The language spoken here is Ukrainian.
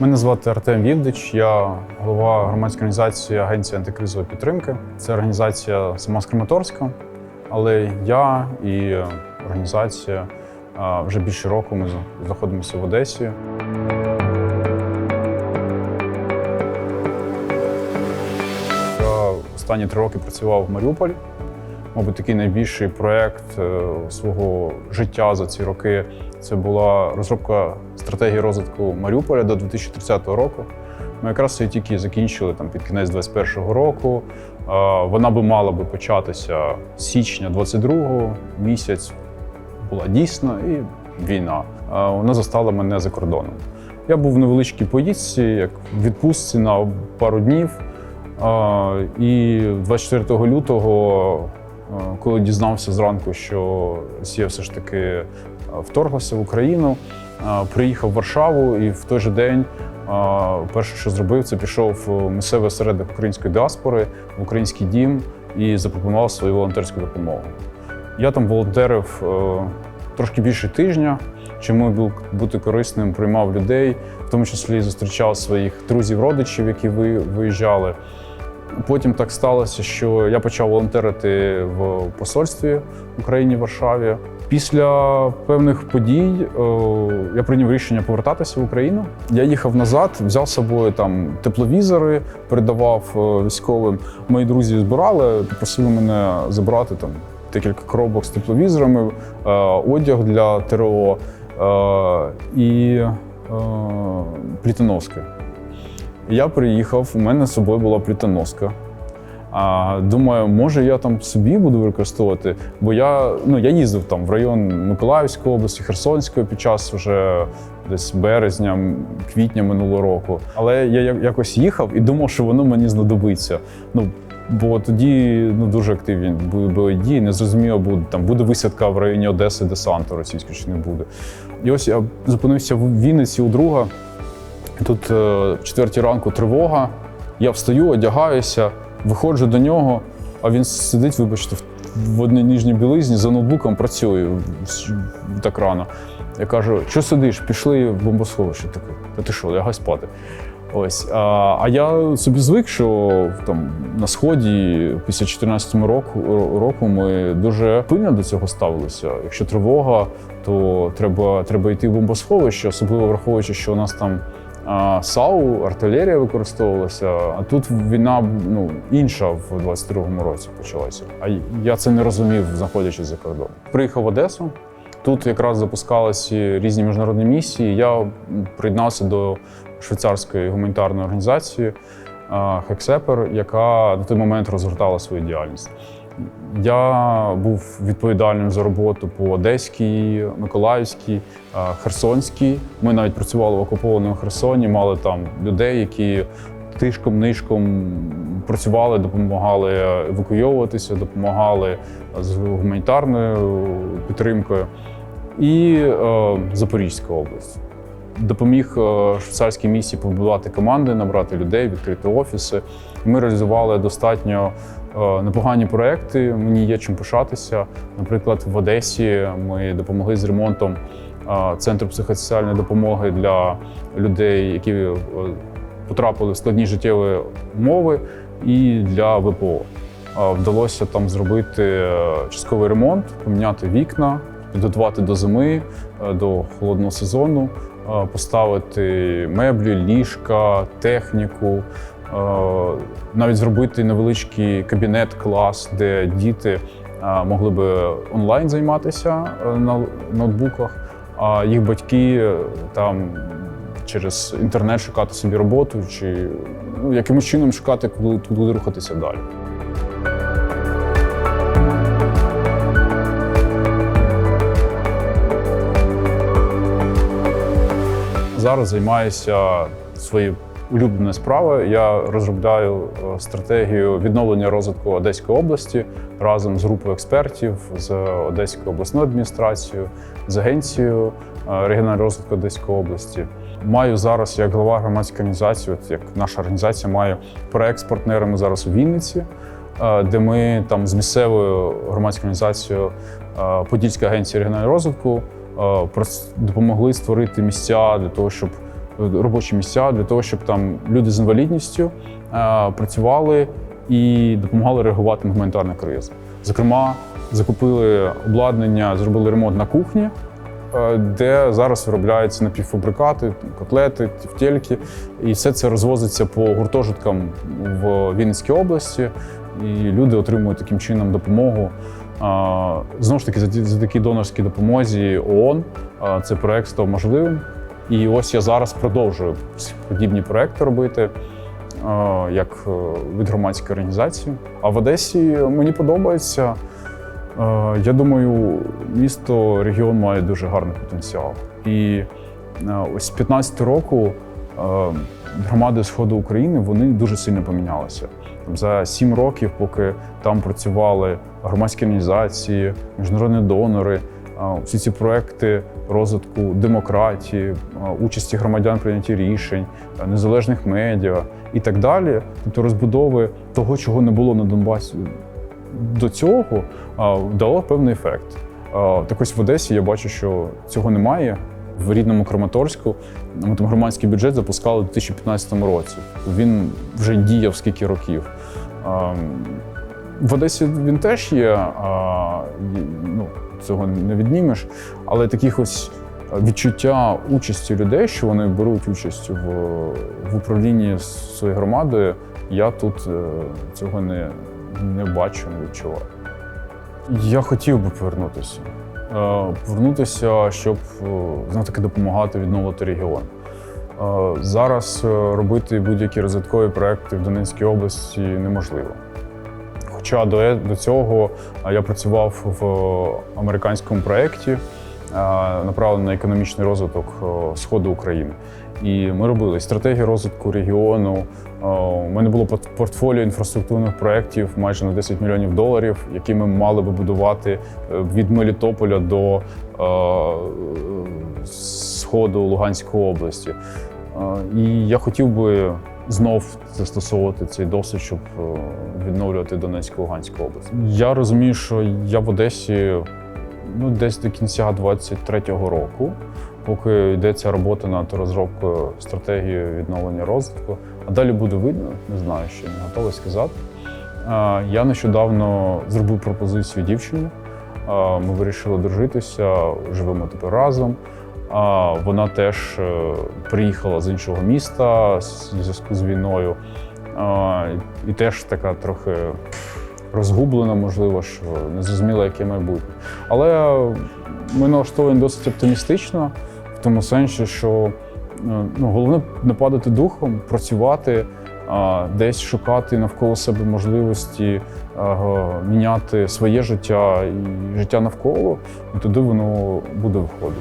Мене звати Артем Вівдич, я голова громадської організації Агенції антикризової підтримки. Це організація сама з Краматорська, але я і організація вже більше року ми знаходимося в Одесі. Я останні три роки працював в Маріуполі. Мабуть, такий найбільший проєкт е, свого життя за ці роки це була розробка стратегії розвитку Маріуполя до 2030 року. Ми якраз її тільки закінчили там під кінець 2021 року. Вона би мала би початися з січня 22-го, місяць була дійсна і війна. Вона застала мене за кордоном. Я був в невеличкій поїздці, як в відпустці на пару днів. І 24 лютого, коли дізнався зранку, що Росія все ж таки е, вторглася в Україну, е, приїхав в Варшаву і в той же день. е, Перше, що зробив, це пішов в місцевий осередок української діаспори в український дім і запропонував свою волонтерську допомогу. Я там волонтерив е, трошки більше тижня. Чому був бути корисним, приймав людей, в тому числі зустрічав своїх друзів, родичів, які ви- виїжджали. Потім так сталося, що я почав волонтерити в посольстві в Україні в Варшаві. Після певних подій е, я прийняв рішення повертатися в Україну. Я їхав назад, взяв з собою там тепловізори, передавав е, військовим. Мої друзі збирали, попросили мене забрати там декілька коробок з тепловізорами, е, одяг для ТРО і е, плітоноски. Я приїхав, у мене з собою була плітоноска. А, думаю, може я там собі буду використовувати, бо я, ну, я їздив там в район Миколаївської області, Херсонської під час вже десь березня, квітня минулого року. Але я якось їхав і думав, що воно мені знадобиться. Ну, бо тоді ну, дуже активні були дії, не зрозуміло, буде, там буде висадка в районі Одеси десанту російського чи не буде. І ось я зупинився в Вінниці у друга. І Тут е, в четвертій ранку тривога. Я встаю, одягаюся, виходжу до нього, а він сидить, вибачте, в- одній ніжній білизні за ноутбуком працює так рано. Я кажу, що сидиш? Пішли в бомбосховище. Такий, та ти що, лягай спати. Ось. А, а я собі звик, що там на сході після 14 року, року ми дуже пильно до цього ставилися. Якщо тривога, то треба, треба йти в бомбосховище, особливо враховуючи, що у нас там САУ, артилерія використовувалася, а тут війна ну, інша в 22-му році почалася. А я це не розумів, знаходячись за кордоном. Приїхав в Одесу. Тут якраз запускалися різні міжнародні місії. Я приєднався до швейцарської гуманітарної організації Хексепер, яка на той момент розгортала свою діяльність. Я був відповідальним за роботу по Одеській, Миколаївській, Херсонській. Ми навіть працювали в окупованому Херсоні, мали там людей, які тишком нишком працювали, допомагали евакуйовуватися, допомагали з гуманітарною підтримкою. І е, Запорізька область. Допоміг е, швейцарській місії побудувати команди, набрати людей, відкрити офіси. Ми реалізували достатньо е, непогані проекти. Мені є чим пишатися. Наприклад, в Одесі ми допомогли з ремонтом е, центру психосоціальної допомоги для людей, які потрапили в складні життєві умови, і для ВПО. Вдалося там зробити частковий ремонт, поміняти вікна, підготувати до зими, до холодного сезону, поставити меблі, ліжка, техніку, е, навіть зробити невеличкий кабінет-клас, де діти е, могли би онлайн займатися е, на ноутбуках, а їх батьки е, там через інтернет шукати собі роботу чи ну, якимось чином шукати, куди, куди рухатися далі. Зараз займаюся своєю улюбленою справою. Я розробляю е, стратегію відновлення розвитку Одеської області разом з групою експертів з Одеською обласною адміністрацією, з агенцією е, регіонального розвитку Одеської області. Маю зараз як голова громадської організації, от як наша організація має проект з партнерами зараз у Вінниці, е, де ми там з місцевою громадською організацією Подільська агенція регіонального розвитку допомогли створити місця для того, щоб робочі місця для того, щоб там люди з інвалідністю е, працювали і допомагали реагувати на гуманітарні кризи. Зокрема, закупили обладнання, зробили ремонт на кухні, е, де зараз виробляються напівфабрикати, котлети, тівтельки. І все це розвозиться по гуртожиткам в Вінницькій області, і люди отримують таким чином допомогу. Знову ж таки, за, такі донорські допомозі ООН цей проект став можливим. І ось я зараз продовжую подібні проекти робити як е, від громадської організації. А в Одесі мені подобається. Я думаю, місто, регіон має дуже гарний потенціал. І е, ось з 15 року е, громади Сходу України вони дуже сильно помінялися. За сім років, поки там працювали громадські організації, міжнародні донори, всі ці проекти розвитку демократії, участі громадян в прийнятті рішень, незалежних медіа і так далі, тобто розбудови того, чого не було на Донбасі до цього дало певний ефект. Так ось в Одесі я бачу, що цього немає. В рідному Краматорську ми там громадський бюджет запускали у 2015 році. Він вже діяв скільки років. В Одесі він теж є, а, ну, цього не віднімеш, але таких ось відчуття участі людей, що вони беруть участь в, в управлінні своєю громадою, я тут е, цього не, не бачу, не відчуваю. Я хотів би повернутися. Е, Повернутися, щоб знов таки допомагати відновити регіон. Е, Зараз е, робити будь-які розвиткові проекти в Донецькій області неможливо. Хоча до, цього е, я працював в американському проєкті, е, направлений на економічний розвиток е, Сходу України. І ми робили стратегію розвитку регіону. Е, У мене було портфоліо інфраструктурних проєктів майже на 10 мільйонів доларів, які ми мали би будувати е, від Мелітополя до е, сходу Луганської області. Е, І я хотів би знов застосовувати цей досвід, щоб е, відновлювати Донецьку Луганську область. Я розумію, що я в Одесі ну, десь до кінця 23-го року, поки йдеться робота над розробкою стратегії відновлення розвитку. А далі буде видно, не знаю, ще не готовий сказати. Е, Я нещодавно зробив пропозицію дівчині. Е, Ми вирішили дружитися, живемо тепер разом. А вона теж е, приїхала з іншого міста в зв'язку з війною. І- теж така трохи розгублена, можливо, що не зрозуміла, яке майбутнє. Але ми налаштовані досить оптимістично, в тому сенсі, що е, ну, головне не падати духом, працювати, десь шукати навколо себе можливості міняти своє життя і життя навколо, і туди воно буде виходити.